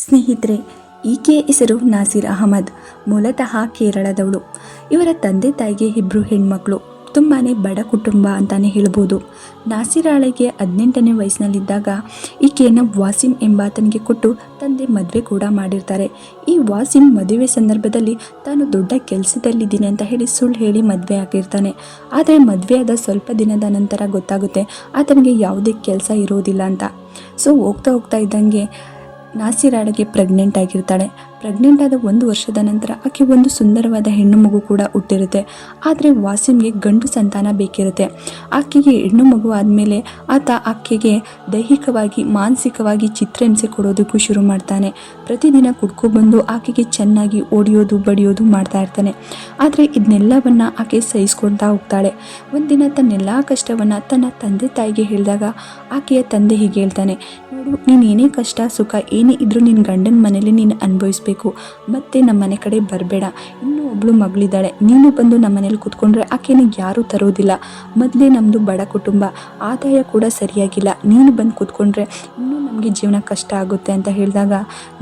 ಸ್ನೇಹಿತರೆ ಈಕೆಯ ಹೆಸರು ನಾಸಿರ್ ಅಹಮದ್, ಮೂಲತಃ ಕೇರಳದವಳು. ಇವರ ತಂದೆ ತಾಯಿಗೆ ಇಬ್ಬರು ಹೆಣ್ಮಕ್ಳು. ತುಂಬಾ ಬಡ ಕುಟುಂಬ ಅಂತಲೇ ಹೇಳ್ಬೋದು. ನಾಸಿರಾಳಿಗೆ ಹದಿನೆಂಟನೇ ವಯಸ್ಸಿನಲ್ಲಿದ್ದಾಗ ಈಕೆಯನ್ನು ವಾಸಿಂ ಎಂಬಾತನಿಗೆ ಕೊಟ್ಟು ತಂದೆ ಮದುವೆ ಕೂಡ ಮಾಡಿರ್ತಾರೆ. ಈ ವಾಸಿಂ ಮದುವೆ ಸಂದರ್ಭದಲ್ಲಿ ತಾನು ದೊಡ್ಡ ಕೆಲಸದಲ್ಲಿದ್ದೀನಿ ಅಂತ ಹೇಳಿ ಸುಳ್ಳು ಹೇಳಿ ಮದುವೆ ಆಗಿರ್ತಾನೆ. ಆದರೆ ಮದುವೆಯಾದ ಸ್ವಲ್ಪ ದಿನದ ನಂತರ ಗೊತ್ತಾಗುತ್ತೆ, ಆತನಿಗೆ ಯಾವುದೇ ಕೆಲಸ ಇರೋದಿಲ್ಲ ಅಂತ. ಸೊ ಹೋಗ್ತಾ ಹೋಗ್ತಾ ಇದ್ದಂಗೆ ನಾಸಿರಾಳಿಗೆ ಪ್ರೆಗ್ನೆಂಟ್ ಆಗಿರ್ತಾಳೆ. ಪ್ರೆಗ್ನೆಂಟ್ ಆದ ಒಂದು ವರ್ಷದ ನಂತರ ಆಕೆ ಒಂದು ಸುಂದರವಾದ ಹೆಣ್ಣು ಮಗು ಕೂಡ ಹುಟ್ಟಿರುತ್ತೆ. ಆದರೆ ವಾಸಿಮ್ಗೆ ಗಂಡು ಸಂತಾನ ಬೇಕಿರುತ್ತೆ. ಆಕೆಗೆ ಹೆಣ್ಣು ಮಗು ಆದಮೇಲೆ ಆತ ಆಕೆಗೆ ದೈಹಿಕವಾಗಿ, ಮಾನಸಿಕವಾಗಿ ಚಿತ್ರಹಿಂಸೆ ಕೊಡೋದಕ್ಕೂ ಶುರು ಮಾಡ್ತಾನೆ. ಪ್ರತಿದಿನ ಕುಡ್ಕೊಬಂದು ಆಕೆಗೆ ಚೆನ್ನಾಗಿ ಓಡಿಯೋದು, ಬಡಿಯೋದು ಮಾಡ್ತಾ ಇರ್ತಾನೆ. ಆದರೆ ಇದನ್ನೆಲ್ಲವನ್ನ ಆಕೆ ಸಹಿಸ್ಕೊಳ್ತಾ ಹೋಗ್ತಾಳೆ. ಒಂದಿನ ತನ್ನೆಲ್ಲ ಕಷ್ಟವನ್ನು ತನ್ನ ತಂದೆ ತಾಯಿಗೆ ಹೇಳಿದಾಗ ಆಕೆಯ ತಂದೆ ಹೀಗೆ ಹೇಳ್ತಾನೆ, ನೋಡು, ನೀನು ಏನೇ ಕಷ್ಟ, ಸುಖ ಏನೇ ಇದ್ರೂ ನಿನ್ನ ಗಂಡನ ಮನೇಲಿ ನೀನು ಅನುಭವಿಸ್ಬೇಕು. ಮತ್ತೆ ನಮ್ಮನೆ ಕಡೆ ಬರಬೇಡ. ಒಬ್ಳು ಮಗಳಿದ್ದಾಳೆ. ನೀನು ಬಂದು ನಮ್ಮ ಮನೇಲಿ ಕೂತ್ಕೊಂಡ್ರೆ ಆಕೆನ ಯಾರೂ ತರೋದಿಲ್ಲ. ಮೊದಲೇ ನಮ್ಮದು ಬಡ ಕುಟುಂಬ. ಆದಾಯ ಕೂಡ ಸರಿಯಾಗಿಲ್ಲ. ನೀನು ಬಂದು ಕೂತ್ಕೊಂಡ್ರೆ ಇನ್ನೂ ನಮಗೆ ಜೀವನ ಕಷ್ಟ ಆಗುತ್ತೆ ಅಂತ ಹೇಳಿದಾಗ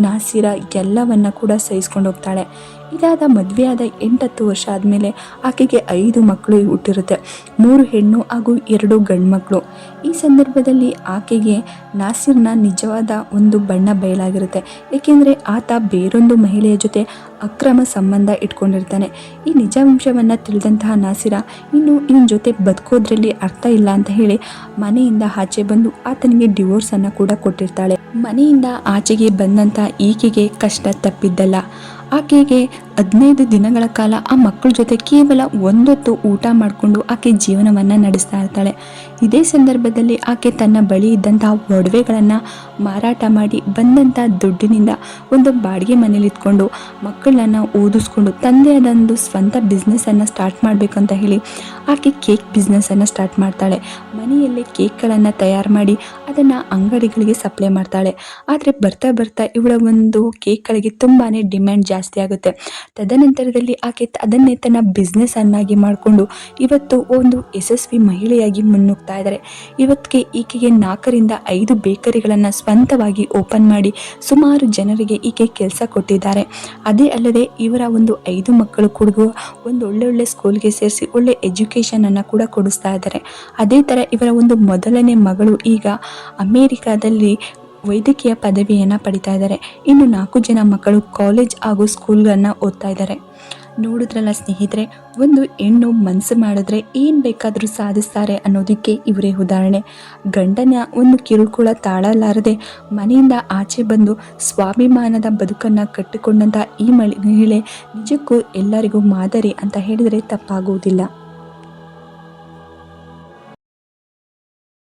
ನಾಸಿರ ಎಲ್ಲವನ್ನ ಕೂಡ ಸಹಿಸ್ಕೊಂಡು ಹೋಗ್ತಾಳೆ. ಇದಾದ ಮದುವೆಯಾದ ಎಂಟತ್ತು ವರ್ಷ ಆದಮೇಲೆ ಆಕೆಗೆ ಐದು ಮಕ್ಕಳು ಹುಟ್ಟಿರುತ್ತೆ. ಮೂರು ಹೆಣ್ಣು ಹಾಗೂ ಎರಡು ಗಂಡು ಈ ಸಂದರ್ಭದಲ್ಲಿ ಆಕೆಗೆ ನಾಸಿರ್ನ ನಿಜವಾದ ಒಂದು ಬಣ್ಣ ಬಯಲಾಗಿರುತ್ತೆ. ಏಕೆಂದರೆ ಆತ ಬೇರೊಂದು ಮಹಿಳೆಯ ಜೊತೆ ಅಕ್ರಮ ಸಂಬಂಧ ಇಟ್ಕೊಂಡಿರ್ತಾನೆ. ಈ ನಿಜಾಂಶವನ್ನು ತಿಳಿದಂತಹ ನಾಸಿರ ಇನ್ನು ಇವನ ಜೊತೆ ಬದುಕೋದ್ರಲ್ಲಿ ಅರ್ಥ ಇಲ್ಲ ಅಂತ ಹೇಳಿ ಮನೆಯಿಂದ ಆಚೆ ಬಂದು ಆತನಿಗೆ ಡಿವೋರ್ಸನ್ನು ಕೂಡ ಕೊಟ್ಟಿರ್ತಾಳೆ. ಮನೆಯಿಂದ ಆಚೆಗೆ ಬಂದಂಥ ಈಕೆಗೆ ಕಷ್ಟ ತಪ್ಪಿದ್ದಲ್ಲ. ಆಕೆಗೆ ಹದಿನೈದು ದಿನಗಳ ಕಾಲ ಆ ಮಕ್ಕಳ ಜೊತೆ ಕೇವಲ ಒಂದೊತ್ತು ಊಟ ಮಾಡಿಕೊಂಡು ಆಕೆ ಜೀವನವನ್ನು ನಡೆಸ್ತಾ ಇರ್ತಾಳೆ. ಇದೇ ಸಂದರ್ಭದಲ್ಲಿ ಆಕೆ ತನ್ನ ಬಳಿ ಇದ್ದಂತಹ ಒಡವೆಗಳನ್ನು ಮಾರಾಟ ಮಾಡಿ ಬಂದಂಥ ದುಡ್ಡಿನಿಂದ ಒಂದು ಬಾಡಿಗೆ ಮನೇಲಿ ಇದ್ಕೊಂಡು ಮಕ್ಕಳನ್ನು ಓದಿಸ್ಕೊಂಡು ತಂದೆಯಾದ ಒಂದು ಸ್ವಂತ ಬಿಸ್ನೆಸ್ಸನ್ನು ಸ್ಟಾರ್ಟ್ ಮಾಡಬೇಕಂತ ಹೇಳಿ ಆಕೆ ಕೇಕ್ ಬಿಸ್ನೆಸ್ಸನ್ನು ಸ್ಟಾರ್ಟ್ ಮಾಡ್ತಾಳೆ. ಮನೆಯಲ್ಲೇ ಕೇಕ್ಗಳನ್ನು ತಯಾರು ಮಾಡಿ ಅದನ್ನು ಅಂಗಡಿಗಳಿಗೆ ಸಪ್ಲೈ ಮಾಡ್ತಾಳೆ. ಆದರೆ ಬರ್ತಾ ಬರ್ತಾ ಇವಳ ಒಂದು ಕೇಕ್ಗಳಿಗೆ ತುಂಬಾ ಡಿಮ್ಯಾಂಡ್ ಜಾಸ್ತಿ ಆಗುತ್ತೆ. ತದನಂತರದಲ್ಲಿ ಆಕೆ ಅದನ್ನೇ ತನ್ನ ಬಿಸ್ನೆಸ್ ಅನ್ನಾಗಿ ಮಾಡಿಕೊಂಡು ಇವತ್ತು ಒಂದು ಯಶಸ್ವಿ ಮಹಿಳೆಯಾಗಿ ಮುನ್ನುಗ್ತಾ ಇದ್ದಾರೆ ಇವತ್ತಿಗೆ ಈಕೆಗೆ ನಾಲ್ಕರಿಂದ ಐದು ಬೇಕರಿಗಳನ್ನು ಸ್ವಂತವಾಗಿ ಓಪನ್ ಮಾಡಿ ಸುಮಾರು ಜನರಿಗೆ ಈಕೆ ಕೆಲಸ ಕೊಟ್ಟಿದ್ದಾರೆ. ಅದೇ ಅಲ್ಲದೆ ಇವರ ಒಂದು ಐದು ಮಕ್ಕಳು ಕೂಡ ಒಂದು ಒಳ್ಳೆ ಒಳ್ಳೆ ಸ್ಕೂಲ್ಗೆ ಸೇರಿಸಿ ಒಳ್ಳೆ ಎಜುಕೇಷನನ್ನು ಕೂಡ ಕೊಡಿಸ್ತಾ ಇದ್ದಾರೆ ಅದೇ ಥರ ಇವರ ಒಂದು ಮೊದಲನೇ ಮಗಳು ಈಗ ಅಮೇರಿಕಾದಲ್ಲಿ ವೈದ್ಯಕೀಯ ಪದವಿಯನ್ನು ಪಡಿತಾ ಇದ್ದಾರೆ. ಇನ್ನು ನಾಲ್ಕು ಜನ ಮಕ್ಕಳು ಕಾಲೇಜ್ ಹಾಗೂ ಸ್ಕೂಲ್ಗಳನ್ನು ಓದ್ತಾ ಇದ್ದಾರೆ. ನೋಡಿದ್ರಲ್ಲ ಸ್ನೇಹಿತರೆ, ಒಂದು ಹೆಣ್ಣು ಮನಸ್ಸು ಮಾಡಿದ್ರೆ ಏನು ಬೇಕಾದರೂ ಸಾಧಿಸ್ತಾರೆ ಅನ್ನೋದಕ್ಕೆ ಇವರೇ ಉದಾಹರಣೆ. ಗಂಡನ ಒಂದು ಕಿರುಕುಳ ತಾಳಲಾರದೆ ಮನೆಯಿಂದ ಆಚೆ ಬಂದು ಸ್ವಾಭಿಮಾನದ ಬದುಕನ್ನು ಕಟ್ಟಿಕೊಂಡಂಥ ಈ ಮಹಿಳೆ ನಿಜಕ್ಕೂ ಎಲ್ಲರಿಗೂ ಮಾದರಿ ಅಂತ ಹೇಳಿದರೆ ತಪ್ಪಾಗುವುದಿಲ್ಲ.